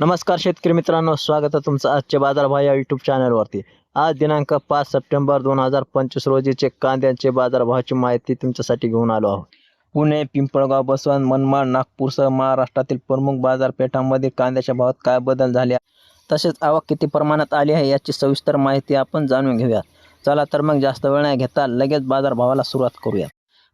नमस्कार शेतकरी मित्रांनो स्वागत आहे तुमचं आजच्या बाजारभाव या यूट्यूब चॅनलवरती आज दिनांक पाच सप्टेंबर दोन हजार पंचवीस रोजीचे कांद्यांचे बाजारभावाची माहिती तुमच्यासाठी घेऊन आलो आहोत. पुणे पिंपळगाव बसवंत मनमाड नागपूरसह महाराष्ट्रातील प्रमुख बाजारपेठांमध्ये कांद्याच्या भावात काय बदल झाले? तसेच आवक किती प्रमाणात आली आहे याची सविस्तर माहिती आपण जाणून घेऊया चला तर मग जास्त वेळ नाही घेता लगेच बाजारभावाला सुरुवात करूया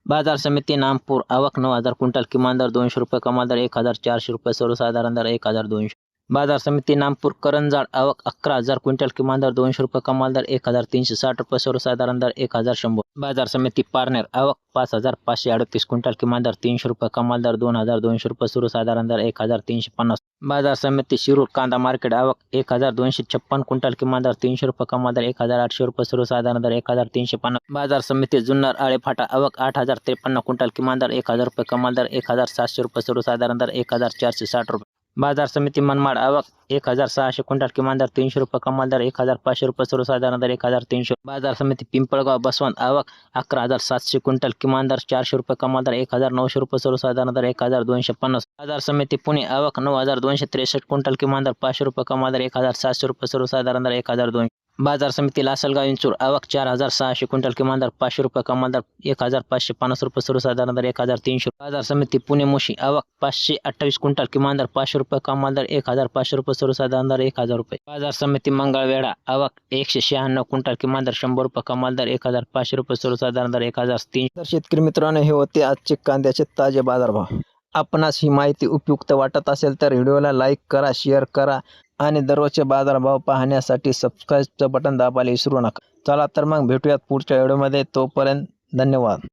बाजार समिती नामपूर. आवक नऊ हजार क्विंटल किमान दर दोनशे रुपये कमाल दर एक हजार चारशे रुपये सर्वसाधारण दर एक हजार दोनशे. बाजार समिती नामपूर करंजाड आवक अकरा हजार क्विंटल किमान दर दोनशे रुपये कमाल दर एक हजार तीनशे साठ रुपये सर्वसाधारण दर एक हजार शंभर. बाजार समिती पारनेर. आवक पाच हजार पाचशे अडतीस क्विंटल किमान दर तीनशे रुपये कमाल दर दोन हजार दोनशे रुपये सर्वसाधारण दर एक हजार तीनशे पन्नास बाजार समिती शिरूर कांदा मार्केट आवक एक हजार दोनशे छप्पन क्विंटल किमान दर तीनशे रुपये कमाल दर एक हजार आठशे रुपये सर्वसाधारण दर एक हजार तीनशे पन्नास. बाजार समिती जुन्नर आळेफाटा आवक आठ हजार त्रेपन्न क्विंटल किमान दर एक हजार रुपये कमाल दर एक हजार सातशे रुपये सर्वसाधारण दर एक हजार चारशे साठ रुपये. बाजार समिती मनमाड आवक एक हजार सहाशे क्विंटल किमान दर तीनशे रुपये कमाल दर एक हजार पाचशे रुपये सर्वसाधारण दर एक हजार तीनशे बाजार समिती पिंपळगाव बसवंत आवक अकरा हजार सातशे क्विंटल किमान दर चारशे रुपये कमाल दर एक हजार नऊशे रुपये सर्वसाधारण दर एक हजार दोनशे पन्नास. बाजार समिती पुणे आवक नऊ हजार दोनशे त्रेसष्ट क्विंटल किमान दर पाचशे रुपये कमाल दर एक हजार सातशे रुपये सर्वसाधारण दर एक हजार दोनशे. बाजार समितीला असलगाव इंचूर. आवक चार हजार सहाशे क्विंटल किमान दर पाचशे रुपये कमाल दर एक हजार पाचशे पन्नास रुपये सर्वसाधारण दर एक हजार तीनशे बाजार समिती पुणे मोशी. आवक पाचशे अठ्ठावीस क्विंटल किमान दर पाचशे रुपये कमाल दर एक हजार पाचशे रुपये सर्वसाधारण दर एक हजार रुपये. बाजार समिती मंगळवेढा. आवक एकशे शहाण्णव क्विंटल किमान दर शंभर रुपये कमाल दर एक हजार पाचशे रुपये सर्वसाधारण दर एक हजार तीनशे तर शेतकरी मित्रांनो हे होते आजचे कांद्याचे ताजे बाजारभाव. आपणास ही माहिती उपयुक्त वाटत असेल तर व्हिडिओला लाईक करा शेअर करा. आणि दररोजचे बाजारभाव पाहण्यासाठी सबस्क्राईबचं बटन दाबायला विसरू नका. चला तर मग भेटूयात पुढच्या व्हिडिओमध्ये तोपर्यंत धन्यवाद.